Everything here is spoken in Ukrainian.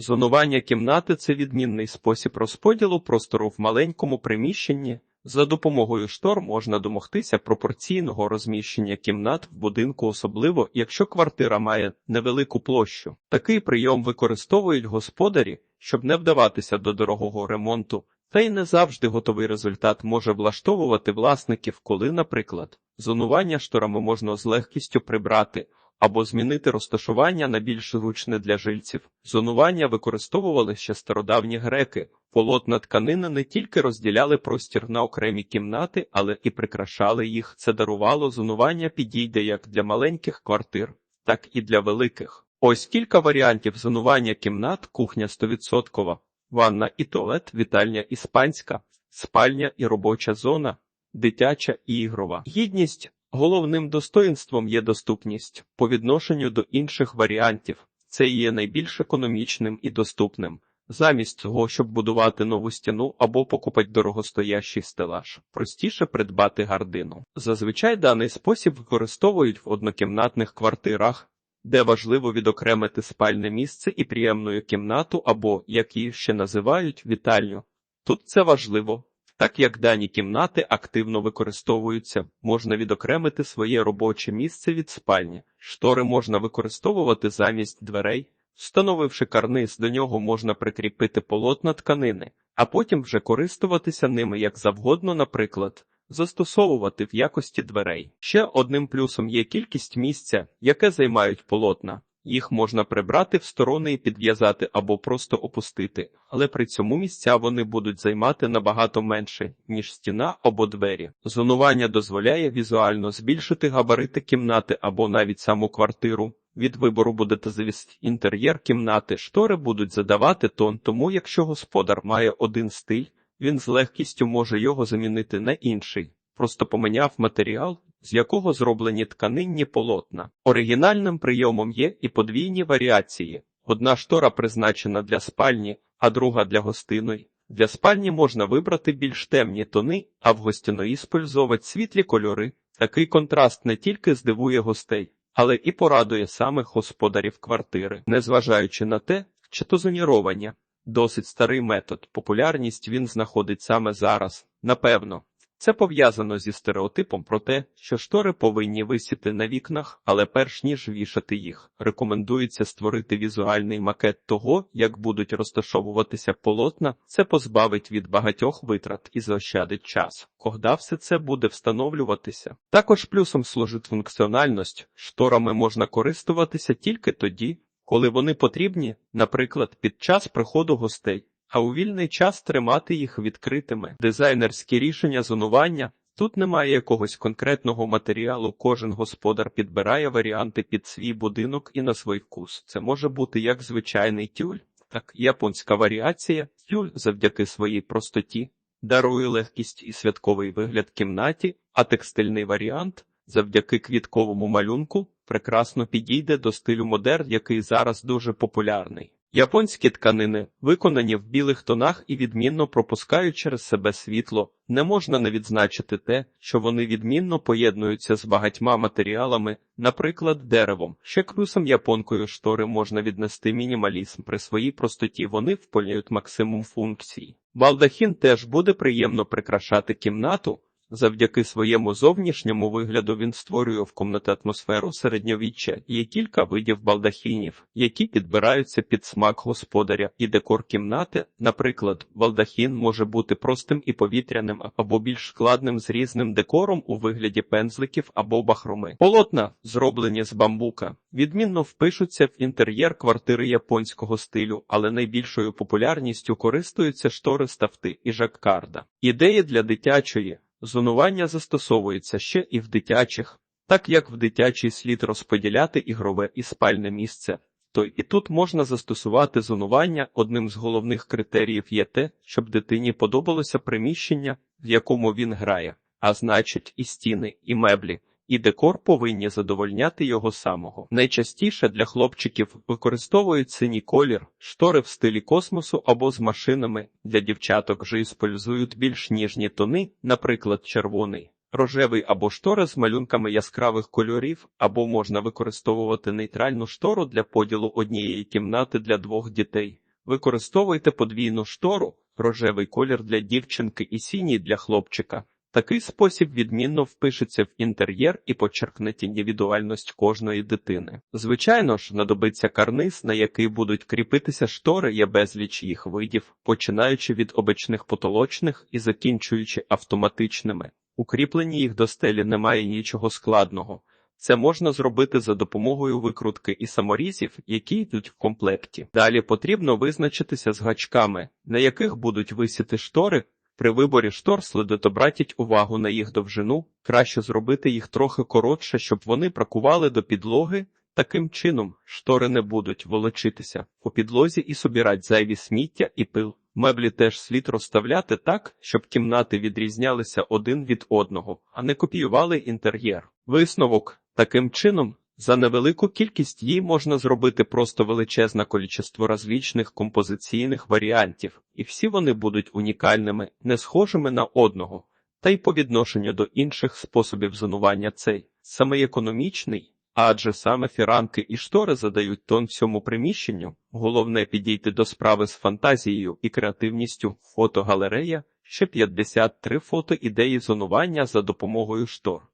Зонування кімнати це відмінний спосіб розподілу простору в маленькому приміщенні. За допомогою штор можна домогтися пропорційного розміщення кімнат в будинку, особливо якщо квартира має невелику площу. Такий прийом використовують господарі, щоб не вдаватися до дорогого ремонту, та й не завжди готовий результат може влаштовувати власників, коли, наприклад, зонування шторами можна з легкістю прибрати або змінити розташування на більш зручне для жильців. Зонування використовували ще стародавні греки. Полотна тканини не тільки розділяли простір на окремі кімнати, але і прикрашали їх. Це дарувало зонування підійде як для маленьких квартир, так і для великих. Ось кілька варіантів зонування кімнат, кухня 100%, ванна і туалет, вітальня іспанська, спальня і робоча зона, дитяча і ігрова. Гідність головним достоїнством є доступність по відношенню до інших варіантів. Це є найбільш економічним і доступним. Замість того, щоб будувати нову стіну або покупати дорогостоящий стелаж, простіше придбати гардину. Зазвичай даний спосіб використовують в однокімнатних квартирах, де важливо відокремити спальне місце і приємну кімнату або, як її ще називають, вітальню. Тут це важливо. Так як дані кімнати активно використовуються, можна відокремити своє робоче місце від спальні. Штори можна використовувати замість дверей. Встановивши карниз, до нього можна прикріпити полотна тканини, а потім вже користуватися ними як завгодно, наприклад, застосовувати в якості дверей. Ще одним плюсом є кількість місця, яке займають полотна. Їх можна прибрати в сторони і підв'язати або просто опустити, але при цьому місця вони будуть займати набагато менше, ніж стіна або двері. Зонування дозволяє візуально збільшити габарити кімнати або навіть саму квартиру. Від вибору будете завісти інтер'єр кімнати, штори будуть задавати тон, тому якщо господар має один стиль, він з легкістю може його замінити на інший, просто поміняв матеріал, з якого зроблені тканинні полотна. Оригінальним прийомом є і подвійні варіації. Одна штора призначена для спальні, а друга для гостиної. Для спальні можна вибрати більш темні тони, а в гостиної спользовать світлі кольори. Такий контраст не тільки здивує гостей, але і порадує самих господарів квартири, незважаючи на те, чи то зонірування. Досить старий метод, популярність він знаходить саме зараз. Напевно, це пов'язано зі стереотипом про те, що штори повинні висіти на вікнах, але перш ніж вішати їх, рекомендується створити візуальний макет того, як будуть розташовуватися полотна. Це позбавить від багатьох витрат і заощадить час, когда все це буде встановлюватися. Також плюсом служить функціональність. Шторами можна користуватися тільки тоді, коли вони потрібні, наприклад, під час приходу гостей а у вільний час тримати їх відкритими. Дизайнерські рішення зонування. Тут немає якогось конкретного матеріалу, кожен господар підбирає варіанти під свій будинок і на свій вкус. Це може бути як звичайний тюль, так японська варіація. Тюль завдяки своїй простоті дарує легкість і святковий вигляд кімнаті, а текстильний варіант завдяки квітковому малюнку прекрасно підійде до стилю модерн, який зараз дуже популярний. Японські тканини, виконані в білих тонах і відмінно пропускають через себе світло, не можна не відзначити те, що вони відмінно поєднуються з багатьма матеріалами, наприклад, деревом. Ще плюсом японкою штори можна віднести мінімалізм. При своїй простоті вони вполюють максимум функцій. Балдахін теж буде приємно прикрашати кімнату. Завдяки своєму зовнішньому вигляду він створює в комнаті атмосферу середньовіччя. Є кілька видів балдахінів, які підбираються під смак господаря і декор кімнати. Наприклад, балдахін може бути простим і повітряним або більш складним з різним декором у вигляді пензликів або бахроми. Полотна, зроблені з бамбука, відмінно впишуться в інтер'єр квартири японського стилю, але найбільшою популярністю користуються штори ставти і жаккарда. Ідеї для дитячої. Зонування застосовується ще і в дитячих, так як в дитячий слід розподіляти ігрове і спальне місце, то і тут можна застосувати зонування. Одним з головних критеріїв є те, щоб дитині подобалося приміщення, в якому він грає, а значить, і стіни, і меблі. І декор повинні задовольняти його самого. Найчастіше для хлопчиків використовують синій колір, штори в стилі космосу або з машинами. Для дівчаток же іспользують більш ніжні тони, наприклад, червоний, рожевий або штори з малюнками яскравих кольорів, або можна використовувати нейтральну штору для поділу однієї кімнати для двох дітей. Використовуйте подвійну штору, рожевий колір для дівчинки і синій для хлопчика. Такий спосіб відмінно впишеться в інтер'єр і почеркне індивідуальність кожної дитини. Звичайно ж, знадобиться карниз, на який будуть кріпитися штори, є безліч їх видів, починаючи від обичних потолочних і закінчуючи автоматичними. У кріпленні їх до стелі немає нічого складного. Це можна зробити за допомогою викрутки і саморізів, які йдуть в комплекті. Далі потрібно визначитися з гачками, на яких будуть висіти штори. При виборі штор слід обратіть увагу на їх довжину, краще зробити їх трохи коротше, щоб вони пракували до підлоги. Таким чином штори не будуть волочитися по підлозі і собирать зайві сміття і пил. Меблі теж слід розставляти так, щоб кімнати відрізнялися один від одного, а не копіювали інтер'єр. Висновок таким чином. За невелику кількість її можна зробити просто величезне кількість розлічних композиційних варіантів, і всі вони будуть унікальними, не схожими на одного. Та й по відношенню до інших способів зонування цей саме економічний, адже саме фіранки і штори задають тон всьому приміщенню. Головне підійти до справи з фантазією і креативністю. Фотогалерея ще 53 фото ідеї зонування за допомогою штор.